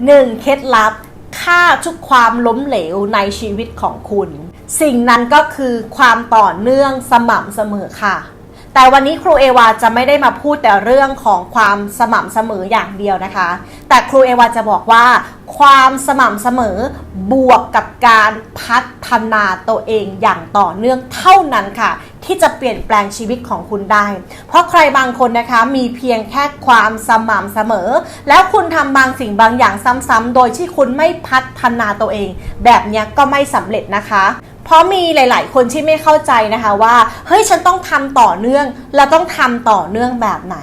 1. เคล็ดลับฆ่าทุกความล้มเหลวในชีวิตของคุณ สิ่งนั้นก็คือความต่อเนื่องสม่ำเสมอค่ะ แต่วันนี้ครูเอวาจะไม่ได้มาพูดแต่เรื่องของความสม่ำเสมออย่างเดียวนะคะ แต่ครูเอวาจะบอกว่า ความสม่ำเสมอบวกกับการพัฒนาตัวเองอย่างต่อเนื่องเท่านั้นค่ะ ที่จะเปลี่ยนแปลงชีวิตของคุณได้ เพราะใครบางคนนะคะมีเพียงแค่ความสม่ำเสมอ แล้วคุณทำบางสิ่งบางอย่างซ้ำๆโดยที่คุณไม่พัฒนาตัวเอง แบบนี้ก็ไม่สำเร็จนะคะเพราะมีหลาย ๆ คนที่ไม่เข้าใจนะคะว่าเฮ้ยฉันต้องทำต่อเนื่อง แล้วต้องทำต่อเนื่องแบบไหน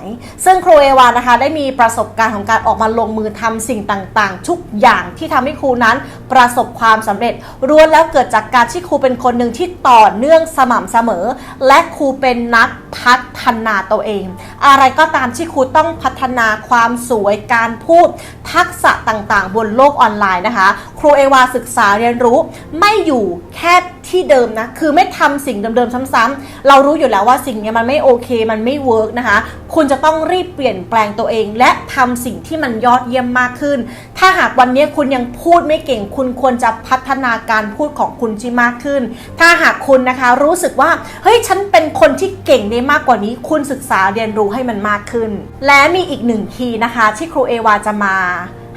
ซึ่งครูเอวานะคะ ได้มีประสบการณ์ของการออกมาลงมือทำสิ่งต่าง ๆ ทุกอย่างที่ทำให้ครูนั้นประสบความสำเร็จล้วนแล้วเกิดจากการที่ครูเป็นคนหนึ่งที่ต่อเนื่องสม่ำเสมอและครูเป็นนักพัฒนาตัวเอง อะไรก็ตามที่ครูต้องพัฒนาความสวยการพูด ทักษะต่างๆ บนโลกออนไลน์นะคะ ครูเอวาศึกษาเรียนรู้ไม่อยู่แค่ ที่เดิมนะ คือไม่ทำสิ่งเดิมๆซ้ำๆเรารู้อยู่แล้วว่าสิ่งนี้มันไม่โอเค มันไม่เวิร์กนะคะ คุณจะต้องรีบเปลี่ยนแปลงตัวเอง และทำสิ่งที่มันยอดเยี่ยมมากขึ้น ถ้าหากวันนี้คุณยังพูดไม่เก่ง คุณควรจะพัฒนาการพูดของคุณที่มากขึ้น ถ้าหากคุณนะคะรู้สึกว่า เฮ้ย ฉันเป็นคนที่เก่งได้มากกว่านี้ คุณศึกษาเรียนรู้ให้มันมากขึ้น และมีอีกหนึ่งคีย์นะคะ ที่ครูเอวาจะมา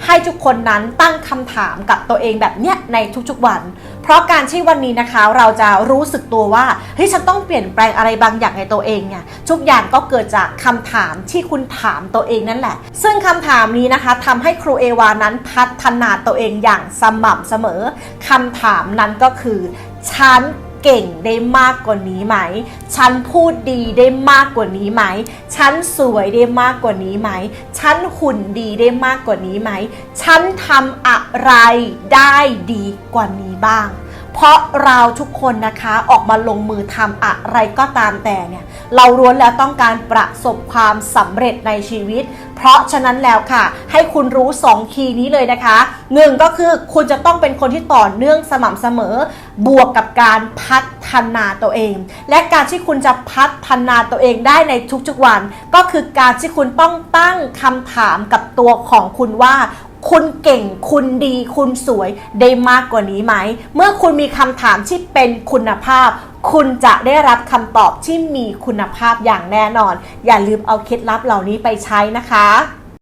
ให้ทุกคนนั้นตั้งคำถามกับตัวเองแบบเนี้ยในทุกๆวัน เพราะการที่วันนี้นะคะเราจะรู้สึกตัวว่าเฮ้ยฉันต้องเปลี่ยนแปลงอะไรบางอย่างในตัวเองเนี่ยทุกอย่างก็เกิดจากคำถามที่คุณถามตัวเองนั่นแหละ ซึ่งคำถามนี้นะคะทำให้ครูเอวานั้นพัฒนาตัวเองอย่างสม่ำเสมอคำถามนั้นก็คือฉัน เก่งได้มากกว่านี้ไหม ฉันพูดดีได้มากกว่านี้ไหม ฉันสวยได้มากกว่านี้ไหม ฉันหุ่นดีได้มากกว่านี้ไหม ฉันทำอะไรได้ดีกว่านี้บ้าง เพราะเราทุกคนนะคะออกมาลงมือทำอะไรก็ตามแต่เนี่ยเราล้วนแล้วต้องการประสบความสำเร็จในชีวิต เพราะฉะนั้นแล้วค่ะ ให้คุณรู้ 2 คีย์นี้เลยนะคะ 1 ก็คือคุณจะต้องเป็นคนที่ต่อเนื่องสม่ำเสมอ บวกกับการพัฒนาตัวเอง และการที่คุณจะพัฒนาตัวเองได้ในทุกๆวัน ก็คือการที่คุณต้องตั้งคำถามกับตัวของคุณว่า คุณเก่ง คุณดี คุณสวย ได้มากกว่านี้ไหม เมื่อคุณมีคำถามที่เป็นคุณภาพ คุณจะได้รับคำตอบที่มีคุณภาพอย่างแน่นอน อย่าลืมเอาเคล็ดลับเหล่านี้ไปใช้นะคะ